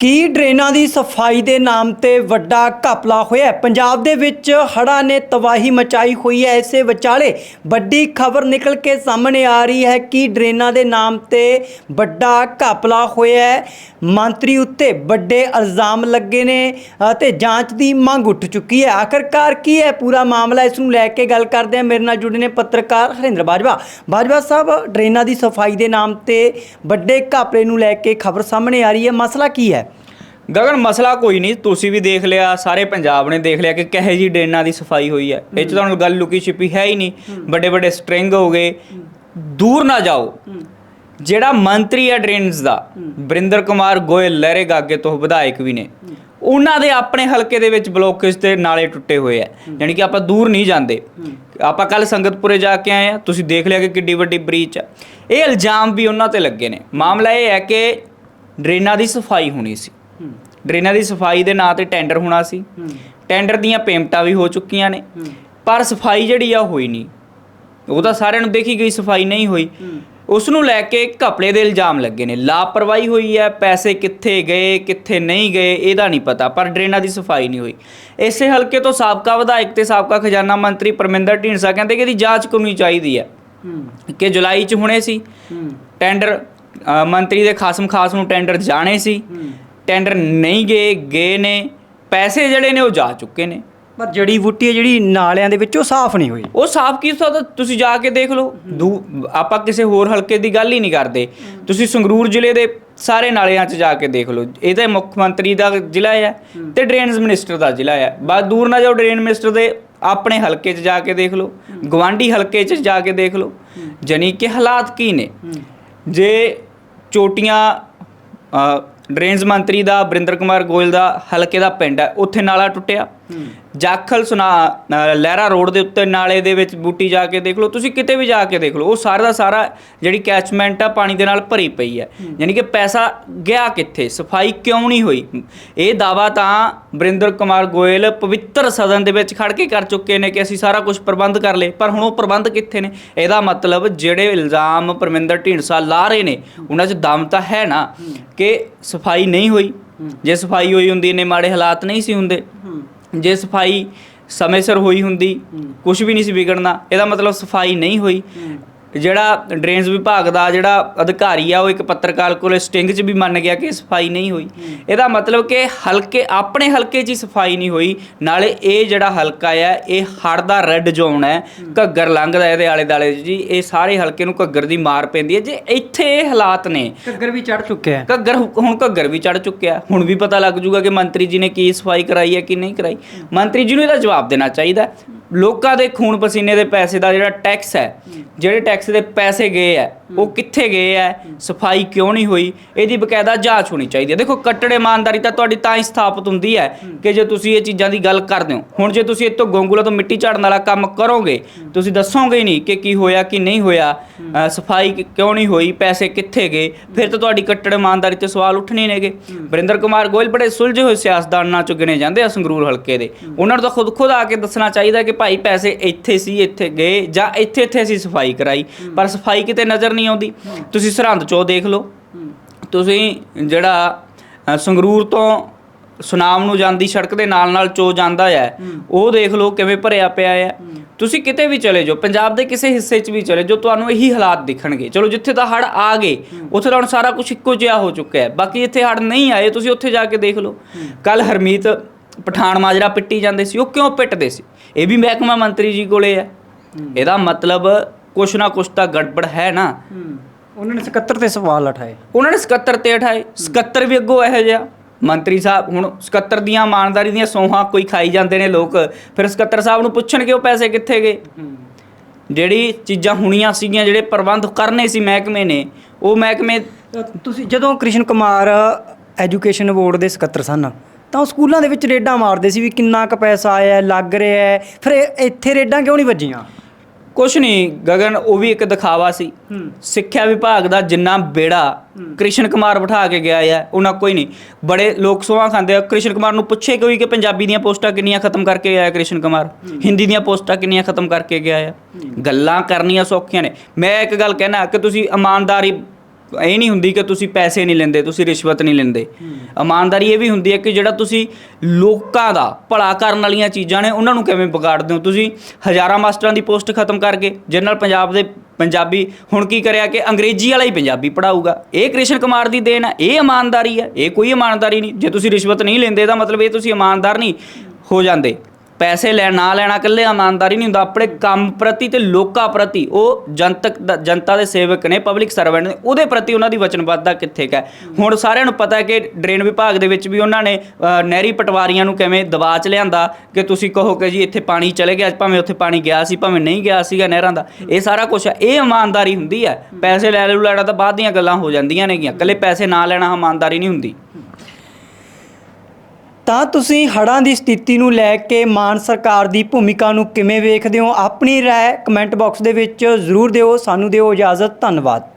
ਕੀ ਡਰੇਨਾਂ ਦੀ ਸਫ਼ਾਈ ਦੇ ਨਾਮ ਤੇ ਵੱਡਾ ਘਪਲਾ ਹੋਇਆ ਪੰਜਾਬ ਦੇ ਵਿੱਚ ਹੜ੍ਹਾਂ ਨੇ ਤਬਾਹੀ ਮਚਾਈ ਹੋਈ ਹੈ। ਇਸੇ ਵਿਚਾਲੇ ਵੱਡੀ ਖਬਰ ਨਿਕਲ ਕੇ ਸਾਹਮਣੇ ਆ ਰਹੀ ਹੈ ਕਿ ਡਰੇਨਾਂ ਦੇ ਨਾਮ ਤੇ ਵੱਡਾ ਘਪਲਾ ਹੋਇਆ ਹੈ। ਮੰਤਰੀ ਉੱਤੇ ਵੱਡੇ ਇਲਜ਼ਾਮ ਲੱਗੇ ਨੇ ਅਤੇ ਜਾਂਚ ਦੀ ਮੰਗ ਉੱਠ ਚੁੱਕੀ ਹੈ। ਆਖਰਕਾਰ ਕੀ ਹੈ ਪੂਰਾ ਮਾਮਲਾ? ਇਸ ਨੂੰ ਲੈ ਕੇ ਗੱਲ ਕਰਦੇ ਹਾਂ। ਮੇਰੇ ਨਾਲ ਜੁੜੇ ਨੇ ਪੱਤਰਕਾਰ ਹਰਿੰਦਰ ਬਾਜਵਾ। ਬਾਜਵਾ ਸਾਹਿਬ, ਡਰੇਨਾਂ ਦੀ ਸਫ਼ਾਈ ਦੇ ਨਾਮ ਤੇ ਵੱਡੇ ਘਪਲੇ ਨੂੰ ਲੈ ਕੇ ਖਬਰ ਸਾਹਮਣੇ ਆ ਰਹੀ ਹੈ। ਮਸਲਾ ਕੀ ਹੈ? ਗਗਨ ਮਸਲਾ ਕੋਈ ਨਹੀਂ ਤੁਸੀਂ ਵੀ ਦੇਖ ਲਿਆ ਸਾਰੇ ਪੰਜਾਬ ਨੇ ਦੇਖ ਲਿਆ ਕਿ ਕਹੇ ਜੀ ਡਰੇਨਾਂ ਦੀ ਸਫ਼ਾਈ ਹੋਈ ਹੈ। ਇਹ ਚ ਤੁਹਾਨੂੰ ਗੱਲ ਲੁਕੀ ਛਿਪੀ ਹੈ ਹੀ ਨਹੀਂ। ਵੱਡੇ ਵੱਡੇ ਸਟ੍ਰਿੰਗ ਹੋ ਗਏ। ਦੂਰ ਨਾ ਜਾਓ। ਜਿਹੜਾ ਮੰਤਰੀ ਹੈ ਡਰੇਨਸ ਦਾ ਬਰਿੰਦਰ ਕੁਮਾਰ ਗੋਇਲ ਲਹਿਰੇ ਗਾਗੇ ਤੋਂ ਵਿਧਾਇਕ ਵੀ ਨੇ। ਉਹਨਾਂ ਦੇ ਆਪਣੇ ਹਲਕੇ ਦੇ ਵਿੱਚ ਬਲੋਕੇਜ ਤੇ ਨਾਲੇ ਟੁੱਟੇ ਹੋਏ ਆ ਯਾਨੀ ਕਿ ਆਪਾਂ ਦੂਰ ਨਹੀਂ ਜਾਂਦੇ। ਆਪਾਂ ਕੱਲ ਸੰਗਤਪੁਰੇ ਜਾ ਕੇ ਆਏ ਆ ਤੁਸੀਂ ਦੇਖ ਲਿਆ ਕਿ ਕਿੱਡੀ ਵੱਡੀ ਬ੍ਰੀਚ ਹੈ। ਇਹ ਇਲਜ਼ਾਮ ਵੀ ਉਹਨਾਂ ਤੇ ਲੱਗੇ ਨੇ। ਮਾਮਲਾ ਇਹ ਹੈ ਕਿ ਡਰੇਨਾਂ ਦੀ ਸਫ਼ਾਈ ਹੋਣੀ ਸੀ। ਡਰੇਨਾਂ ਦੀ ਸਫ਼ਾਈ ਦੇ ਨਾਂ ਤੇ ਟੈਂਡਰ ਹੋਣਾ ਸੀ। ਟੈਂਡਰ ਦੀਆਂ ਪੇਮੈਂਟਾਂ ਵੀ ਹੋ ਚੁੱਕੀਆਂ ਨੇ। ਪਰ ਸਫ਼ਾਈ ਜਿਹੜੀ ਆ ਹੋਈ ਨਹੀਂ। ਉਹ ਤਾਂ ਸਾਰਿਆਂ ਨੂੰ ਦੇਖੀ ਗਈ ਸਫ਼ਾਈ ਨਹੀਂ ਹੋਈ। ਉਸ ਨੂੰ ਲੈ ਕੇ ਘਪਲੇ ਦੇ ਇਲਜ਼ਾਮ ਲੱਗੇ ਨੇ। ਲਾਪਰਵਾਹੀ ਹੋਈ ਹੈ ਪੈਸੇ ਕਿੱਥੇ ਗਏ ਕਿੱਥੇ ਨਹੀਂ ਗਏ ਇਹਦਾ ਨਹੀਂ ਪਤਾ। ਪਰ ਡਰੇਨਾਂ ਦੀ ਸਫ਼ਾਈ ਨਹੀਂ ਹੋਈ। ਇਸੇ ਹਲਕੇ ਤੋਂ ਸਾਬਕਾ ਵਿਧਾਇਕ ਤੇ ਸਾਬਕਾ ਖਜ਼ਾਨਾ ਮੰਤਰੀ ਪਰਮਿੰਦਰ ਢੀਂਡਸਾ ਕਹਿੰਦੇ ਕਿ ਇਹਦੀ ਜਾਂਚ ਕਰਨੀ ਚਾਹੀਦੀ ਹੈ। ਕਿ ਜੁਲਾਈ 'ਚ ਹੋਣੇ ਸੀ। ਟੈਂਡਰ ਮੰਤਰੀ ਦੇ ਖਾਸਮ ਖਾਸ ਨੂੰ ਟੈਂਡਰ ਜਾਣੇ ਸੀ। ਟੈਂਡਰ ਨਹੀਂ ਗਏ ਗਏ ਨੇ ਪੈਸੇ ਜਿਹੜੇ ਨੇ ਉਹ ਜਾ ਚੁੱਕੇ ਨੇ। ਪਰ ਜੜੀ ਬੂਟੀ ਹੈ ਜਿਹੜੀ ਨਾਲਿਆਂ ਦੇ ਵਿੱਚ ਉਹ ਸਾਫ਼ ਨਹੀਂ ਹੋਈ। ਉਹ ਸਾਫ਼ ਕੀ ਤਾਂ ਤੁਸੀਂ ਜਾ ਕੇ ਦੇਖ ਲਓ। ਦੂ- ਆਪਾਂ ਕਿਸੇ ਹੋਰ ਹਲਕੇ ਦੀ ਗੱਲ ਹੀ ਨਹੀਂ ਕਰਦੇ। ਤੁਸੀਂ ਸੰਗਰੂਰ ਜ਼ਿਲ੍ਹੇ ਦੇ ਸਾਰੇ ਨਾਲਿਆਂ 'ਚ ਜਾ ਕੇ ਦੇਖ ਲਓ। ਇਹ ਤਾਂ ਮੁੱਖ ਮੰਤਰੀ ਦਾ ਜ਼ਿਲ੍ਹਾ ਹੈ ਤੇ ਡਰੇਨਸ ਮਿਨਿਸਟਰ ਦਾ ਜ਼ਿਲ੍ਹਾ ਹੈ। ਬਸ ਦੂਰ ਨਾ ਜਾਓ ਡਰੇਨ ਮਿਨਿਸਟਰ ਦੇ ਆਪਣੇ ਹਲਕੇ 'ਚ ਜਾ ਕੇ ਦੇਖ ਲਓ। ਗਵਾਂਢੀ ਹਲਕੇ 'ਚ ਜਾ ਕੇ ਦੇਖ ਲਓ। ਜਾਣੀ ਕਿ ਹਾਲਾਤ ਕੀ ਨੇ। ਜੇ ਚੋਟੀਆਂ ਅ, ਡਰੇਨਜ਼ ਮੰਤਰੀ ਦਾ ਬਰਿੰਦਰ ਕੁਮਾਰ ਗੋਇਲ ਦਾ ਹਲਕੇ ਦਾ ਪਿੰਡ ਹੈ ਉੱਥੇ ਨਾਲਾ ਟੁੱਟਿਆ। ਜਾਖਲ ਸੁਨਾ ਲਹਿਰਾ ਰੋਡ ਦੇ ਉੱਤੇ ਨਾਲੇ ਦੇ ਵਿੱਚ ਬੂਟੀ ਜਾ ਕੇ ਦੇਖ ਲਓ ਤੁਸੀਂ ਕਿਤੇ ਵੀ ਜਾ ਕੇ ਦੇਖ ਲਓ ਉਹ ਸਾਰਾ ਦਾ ਸਾਰਾ ਜਿਹੜੀ ਕੈਚਮੈਂਟ ਆ ਪਾਣੀ ਦੇ ਨਾਲ ਭਰੀ ਪਈ ਹੈ। ਯਾਨੀ ਕਿ ਪੈਸਾ ਗਿਆ ਕਿੱਥੇ? ਸਫ਼ਾਈ ਕਿਉਂ ਨਹੀਂ ਹੋਈ? ਇਹ ਦਾਵਾ ਤਾਂ ਬਰਿੰਦਰ ਕੁਮਾਰ ਗੋਇਲ ਪਵਿੱਤਰ ਸਦਨ ਦੇ ਵਿੱਚ ਖੜ ਕੇ ਕਰ ਚੁੱਕੇ ਨੇ ਕਿ ਅਸੀਂ ਸਾਰਾ ਕੁਝ ਪ੍ਰਬੰਧ ਕਰ ਲਏ। ਪਰ ਹੁਣ ਉਹ ਪ੍ਰਬੰਧ ਕਿੱਥੇ ਨੇ? ਇਹਦਾ ਮਤਲਬ ਜਿਹੜੇ ਇਲਜ਼ਾਮ ਪਰਮਿੰਦਰ ਢੀਂਡਸਾ ਲਾ ਰਹੇ ਨੇ ਉਹਨਾਂ 'ਚ ਦਮ ਤਾਂ ਹੈ ਨਾ ਕਿ ਸਫ਼ਾਈ ਨਹੀਂ ਹੋਈ। ਜੇ ਸਫ਼ਾਈ ਹੋਈ ਹੁੰਦੀ ਨੇ ਮਾੜੇ ਹਾਲਾਤ ਨਹੀਂ ਸੀ ਹੁੰਦੇ। ਜੇ ਸਫ਼ਾਈ ਸਮੇਂ ਸਿਰ ਹੋਈ ਹੁੰਦੀ ਕੁਝ ਵੀ ਨਹੀਂ ਸੀ ਵਿਗੜਨਾ ਇਹਦਾ ਮਤਲਬ ਸਫ਼ਾਈ ਨਹੀਂ ਹੋਈ। ਜਿਹੜਾ ਡਰੇਨਸ ਵਿਭਾਗ ਦਾ ਜਿਹੜਾ ਅਧਿਕਾਰੀ ਆ ਉਹ ਇੱਕ ਪੱਤਰਕਾਰ ਕੋਲ ਸਟਿੰਗ 'ਚ ਵੀ ਮੰਨ ਗਿਆ ਕਿ ਸਫ਼ਾਈ ਨਹੀਂ ਹੋਈ। ਇਹਦਾ ਮਤਲਬ ਕਿ ਹਲਕੇ ਆਪਣੇ ਹਲਕੇ 'ਚ ਹੀ ਸਫ਼ਾਈ ਨਹੀਂ ਹੋਈ। ਨਾਲੇ ਇਹ ਜਿਹੜਾ ਹਲਕਾ ਆ ਇਹ ਹੜ ਦਾ ਰੈੱਡ ਜ਼ੋਨ ਹੈ। ਘੱਗਰ ਲੰਘਦਾ ਇਹਦੇ ਆਲੇ ਦਾਲੇ 'ਚ ਜੀ। ਇਹ ਸਾਰੇ ਹਲਕੇ ਨੂੰ ਘੱਗਰ ਦੀ ਮਾਰ ਪੈਂਦੀ ਹੈ। ਜੇ ਇੱਥੇ ਇਹ ਹਾਲਾਤ ਨੇ ਘੱਗਰ ਵੀ ਚੜ ਚੁੱਕਿਆ ਹੈ। ਘੱਗਰ ਹੁਣ ਘੱਗਰ ਵੀ ਚੜ ਚੁੱਕਿਆ। ਹੁਣ ਵੀ ਪਤਾ ਲੱਗ ਜੂਗਾ ਕਿ ਮੰਤਰੀ ਜੀ ਨੇ ਕੀ ਸਫ਼ਾਈ ਕਰਾਈ ਹੈ ਕਿ ਨਹੀਂ ਕਰਾਈ। ਮੰਤਰੀ ਜੀ ਨੂੰ ਇਹਦਾ ਜਵਾਬ ਦੇਣਾ ਚਾਹੀਦਾ। ਲੋਕਾਂ ਦੇ ਖੂਨ ਪਸੀਨੇ ਦੇ ਪੈਸੇ ਦਾ ਜਿਹੜਾ ਟੈਕਸ ਹੈ ਜਿਹੜੇ ਟੈਕਸ ਦੇ ਪੈਸੇ ਗਏ ਹੈ ਉਹ ਕਿੱਥੇ ਗਏ ਹੈ ਸਫ਼ਾਈ ਕਿਉਂ ਨਹੀਂ ਹੋਈ? ਇਹਦੀ ਬਕਾਇਦਾ ਜਾਂਚ ਹੋਣੀ ਚਾਹੀਦੀ ਹੈ ਦੇਖੋ, ਕੱਟੜ ਇਮਾਨਦਾਰੀ ਤਾਂ ਤੁਹਾਡੀ ਤਾਂ ਹੀ ਸਥਾਪਿਤ ਹੁੰਦੀ ਹੈ ਕਿ ਜੇ ਤੁਸੀਂ ਇਹ ਚੀਜ਼ਾਂ ਦੀ ਗੱਲ ਕਰਦੇ ਹੋ। ਹੁਣ ਜੇ ਤੁਸੀਂ ਇੱਥੋਂ ਗੋਂਗੂਲਾ ਤੋਂ ਮਿੱਟੀ ਝਾੜਨ ਵਾਲਾ ਕੰਮ ਕਰੋਗੇ, ਤੁਸੀਂ ਦੱਸੋਗੇ ਨਹੀਂ ਕਿ ਕੀ ਹੋਇਆ, ਕੀ ਨਹੀਂ ਹੋਇਆ ਸਫ਼ਾਈ ਕਿਉਂ ਨਹੀਂ ਹੋਈ, ਪੈਸੇ ਕਿੱਥੇ ਗਏ? ਫਿਰ ਤਾਂ ਤੁਹਾਡੀ ਕੱਟੜ ਇਮਾਨਦਾਰੀ ਤੇ ਸਵਾਲ ਉੱਠਣੇ ਨੇਗੇ। ਵਰਿੰਦਰ ਕੁਮਾਰ ਗੋਇਲ ਬੜੇ ਸੁਲਝੇ ਹੋਏ ਸਿਆਸਤਦਾਨਾਂ ਚੋਂ ਗਿਣੇ ਜਾਂਦੇ ਆ ਸੰਗਰੂਰ ਹਲਕੇ ਦੇ। ਉਹਨਾਂ ਨੂੰ ਤਾਂ ਖੁਦ ਖੁਦ ਆ ਕੇ ਦੱਸਣਾ ਚਾਹੀਦਾ ਕਿ ਭਾਈ ਪੈਸੇ ਇੱਥੇ ਸੀ, ਇੱਥੇ ਗਏ ਜਾਂ ਇੱਥੇ ਇੱਥੇ ਅਸੀਂ ਸਫ਼ਾਈ ਕਰਾਈ। ਪਰ ਸਫ਼ਾਈ ਕਿਤੇ ਨਜ਼ਰ ਨਹੀਂ ਆਉਂਦੀ। ਤੁਸੀਂ ਸਰਹੰਦ ਚੋਂ ਦੇਖ ਲਓ। ਤੁਸੀਂ ਜਿਹੜਾ ਸੰਗਰੂਰ ਤੋਂ ਸੁਨਾਮ ਨੂੰ ਜਾਂਦੀ ਸੜਕ ਦੇ ਨਾਲ ਨਾਲ ਚੋ ਜਾਂਦਾ ਹੈ ਉਹ ਦੇਖ ਲਓ ਕਿਵੇਂ ਭਰਿਆ ਪਿਆ ਹੈ ਤੁਸੀਂ ਕਿਤੇ ਵੀ ਚਲੇ ਜਾਓ, ਪੰਜਾਬ ਦੇ ਕਿਸੇ ਹਿੱਸੇ 'ਚ ਵੀ ਚਲੇ ਜਾਓ, ਤੁਹਾਨੂੰ ਇਹੀ ਹਾਲਾਤ ਦਿਖਣਗੇ। ਚਲੋ ਜਿੱਥੇ ਤਾਂ ਹੜ ਆ ਗਏ, ਉੱਥੇ ਤਾਂ ਹੁਣ ਸਾਰਾ ਕੁਝ ਇੱਕੋ ਜਿਹਾ ਹੋ ਚੁੱਕਾ ਹੈ। ਬਾਕੀ ਇੱਥੇ ਹੜ ਨਹੀਂ ਆਏ, ਤੁਸੀਂ ਉੱਥੇ ਜਾ ਕੇ ਦੇਖ ਲਓ। ਕੱਲ ਹਰਮੀਤ ਪਠਾਨ ਮਾਜਰਾ ਪਿੱਟੀ ਜਾਂਦੇ ਸੀ, ਉਹ ਕਿਉਂ ਪਿੱਟਦੇ ਸੀ? ਇਹ ਵੀ ਮਹਿਕਮਾ ਮੰਤਰੀ ਜੀ ਕੋਲੇ ਹੈ ਇਹਦਾ ਮਤਲਬ ਕੁਛ ਨਾ ਕੁਛ ਤਾਂ ਗੜਬੜ ਹੈ ਨਾ। ਉਹਨਾਂ ਨੇ 77 ਤੇ ਸਵਾਲ ਉਠਾਏ। ਉਹਨਾਂ ਨੇ 77 ਤੇ ਉਠਾਏ। 77 ਵੀ ਅੱਗੋਂ ਇਹੋ ਜਿਹਾ। ਮੰਤਰੀ ਸਾਹਿਬ ਹੁਣ 77 ਦੀਆਂ ਇਮਾਨਦਾਰੀ ਦੀਆਂ ਸੌਹਾਂ ਕੋਈ ਖਾਈ ਜਾਂਦੇ ਨੇ ਲੋਕ। ਫਿਰ 77 ਸਾਹਿਬ ਨੂੰ ਪੁੱਛਣਗੇ ਉਹ ਪੈਸੇ ਕਿੱਥੇ ਗਏ? ਜਿਹੜੀ ਚੀਜ਼ਾਂ ਹੁਣੀਆਂ ਸੀਗੀਆਂ ਜਿਹੜੇ ਪ੍ਰਬੰਧ ਕਰਨੇ ਸੀ ਮਹਿਕਮੇ ਨੇ ਉਹ ਮਹਿਕਮੇ ਤੁਸੀਂ ਜਦੋਂ ਕ੍ਰਿਸ਼ਨ ਕੁਮਾਰ ਐਜੂਕੇਸ਼ਨ ਬੋਰਡ ਦੇ ਸਕੱਤਰ ਸਨ ਤਾਂ ਉਹ ਸਕੂਲਾਂ ਦੇ ਵਿੱਚ ਰੇਡਾਂ ਮਾਰਦੇ ਸੀ ਵੀ ਕਿੰਨਾ ਕੁ ਪੈਸਾ ਆਇਆ ਲੱਗ ਰਿਹਾ ਫਿਰ ਇੱਥੇ ਰੇਡਾਂ ਕਿਉਂ ਨਹੀਂ ਵੱਜੀਆਂ? ਕੁਛ ਨਹੀਂ ਗਗਨ ਉਹ ਵੀ ਇੱਕ ਦਿਖਾਵਾ ਸੀ। ਸਿੱਖਿਆ ਵਿਭਾਗ ਦਾ ਜਿੰਨਾ ਬੇੜਾ ਕ੍ਰਿਸ਼ਨ ਕੁਮਾਰ ਬਿਠਾ ਕੇ ਗਿਆ ਹੈ ਉਹਨਾਂ ਕੋਈ ਨਹੀਂ ਬੜੇ ਲੋਕ ਸੋਹਾਂ ਖਾਂਦੇ ਆ। ਕ੍ਰਿਸ਼ਨ ਕੁਮਾਰ ਨੂੰ ਪੁੱਛੇ ਕੋਈ ਕਿ ਪੰਜਾਬੀ ਦੀਆਂ ਪੋਸਟਾਂ ਕਿੰਨੀਆਂ ਖਤਮ ਕਰਕੇ ਹੈ ਕ੍ਰਿਸ਼ਨ ਕੁਮਾਰ? ਹਿੰਦੀ ਦੀਆਂ ਪੋਸਟਾਂ ਕਿੰਨੀਆਂ ਖਤਮ ਕਰਕੇ ਗਿਆ ਹੈ। ਗੱਲਾਂ ਕਰਨੀਆਂ ਸੌਖੀਆਂ ਨੇ। ਮੈਂ ਇੱਕ ਗੱਲ ਕਹਿਣਾ ਕਿ ਤੁਸੀਂ ਇਮਾਨਦਾਰੀ ਇਹ ਨਹੀਂ ਹੁੰਦੀ ਕਿ ਤੁਸੀਂ ਪੈਸੇ ਨਹੀਂ ਲੈਂਦੇ ਤੁਸੀਂ ਰਿਸ਼ਵਤ ਨਹੀਂ ਲੈਂਦੇ। ਇਮਾਨਦਾਰੀ ਇਹ ਵੀ ਹੁੰਦੀ ਹੈ ਕਿ ਜਿਹੜਾ ਤੁਸੀਂ ਲੋਕਾਂ ਦਾ ਭਲਾ ਕਰਨ ਵਾਲੀਆਂ ਚੀਜ਼ਾਂ ਨੇ ਉਹਨਾਂ ਨੂੰ ਕਿਵੇਂ ਵਿਗਾੜਦੇ ਹੋ? ਤੁਸੀਂ ਹਜ਼ਾਰਾਂ ਮਾਸਟਰਾਂ ਦੀ ਪੋਸਟ ਖਤਮ ਕਰਕੇ ਜਿਹਦੇ ਨਾਲ ਪੰਜਾਬ ਦੇ ਪੰਜਾਬੀ ਹੁਣ ਕੀ ਕਰਿਆ ਕਿ ਅੰਗਰੇਜ਼ੀ ਵਾਲਾ ਹੀ ਪੰਜਾਬੀ ਪੜਾਊਗਾ ਇਹ ਕ੍ਰਿਸ਼ਨ ਕੁਮਾਰ ਦੀ ਦੇਣ ਹੈ ਇਹ ਇਮਾਨਦਾਰੀ ਹੈ ਇਹ ਕੋਈ ਇਮਾਨਦਾਰੀ ਨਹੀਂ। ਜੇ ਤੁਸੀਂ ਰਿਸ਼ਵਤ ਨਹੀਂ ਲੈਂਦੇ ਤਾਂ ਮਤਲਬ ਇਹ ਤੁਸੀਂ ਇਮਾਨਦਾਰ ਨਹੀਂ ਹੋ ਜਾਂਦੇ। ਪੈਸੇ ਲੈ ਨਾ ਲੈਣਾ ਇਕੱਲੇ ਇਮਾਨਦਾਰੀ ਨਹੀਂ ਹੁੰਦਾ, ਆਪਣੇ ਕੰਮ ਪ੍ਰਤੀ ਤੇ ਲੋਕਾਂ ਪ੍ਰਤੀ, ਉਹ ਜਨਤਕ ਦਾ- ਜਨਤਾ ਦੇ ਸੇਵਕ ਨੇ ਪਬਲਿਕ ਸਰਵੈਂਟ ਨੇ, ਉਹਦੇ ਪ੍ਰਤੀ ਉਹਨਾਂ ਦੀ ਵਚਨਬੱਧਤਾ ਕਿੱਥੇ ਕੁ ਹੈ? ਹੁਣ ਸਾਰਿਆਂ ਨੂੰ ਪਤਾ ਹੈ ਕਿ ਡਰੇਨ ਵਿਭਾਗ ਦੇ ਵਿੱਚ ਵੀ ਉਹਨਾਂ ਨੇ ਨਹਿਰੀ ਪਟਵਾਰੀਆਂ ਨੂੰ ਕਿਵੇਂ ਦਬਾਅ 'ਚ ਲਿਆਂਦਾ, ਕਿ ਤੁਸੀਂ ਕਹੋ ਕਿ ਜੀ ਇੱਥੇ ਪਾਣੀ ਚਲੇ ਗਿਆ, ਭਾਵੇਂ ਉੱਥੇ ਪਾਣੀ ਗਿਆ ਸੀ, ਭਾਵੇਂ ਨਹੀਂ ਗਿਆ ਸੀਗਾ ਨਹਿਰਾਂ ਦਾ, ਇਹ ਸਾਰਾ ਕੁਝ ਇਹ ਇਮਾਨਦਾਰੀ ਹੁੰਦੀ ਹੈ। ਪੈਸੇ ਲੈ ਲੂ ਲੈਣਾ ਤਾਂ ਬਾਅਦ ਦੀਆਂ ਗੱਲਾਂ ਹੋ ਜਾਂਦੀਆਂ ਨੇਗੀਆਂ, ਇਕੱਲੇ ਪੈਸੇ ਨਾ ਲੈਣਾ ਇਮਾਨਦਾਰੀ ਨਹੀਂ ਹੁੰਦੀ। ਤਾਂ ਤੁਸੀਂ ਹੜ੍ਹਾਂ ਦੀ ਸਥਿਤੀ ਨੂੰ ਲੈ ਕੇ ਮਾਨ ਸਰਕਾਰ ਦੀ ਭੂਮਿਕਾ ਨੂੰ ਕਿਵੇਂ ਵੇਖਦੇ ਹੋ? ਆਪਣੀ ਰਾਏ ਕਮੈਂਟ ਬਾਕਸ ਦੇ ਵਿੱਚ ਜ਼ਰੂਰ ਦਿਓ, ਸਾਨੂੰ ਦਿਓ ਇਜਾਜ਼ਤ, ਧੰਨਵਾਦ।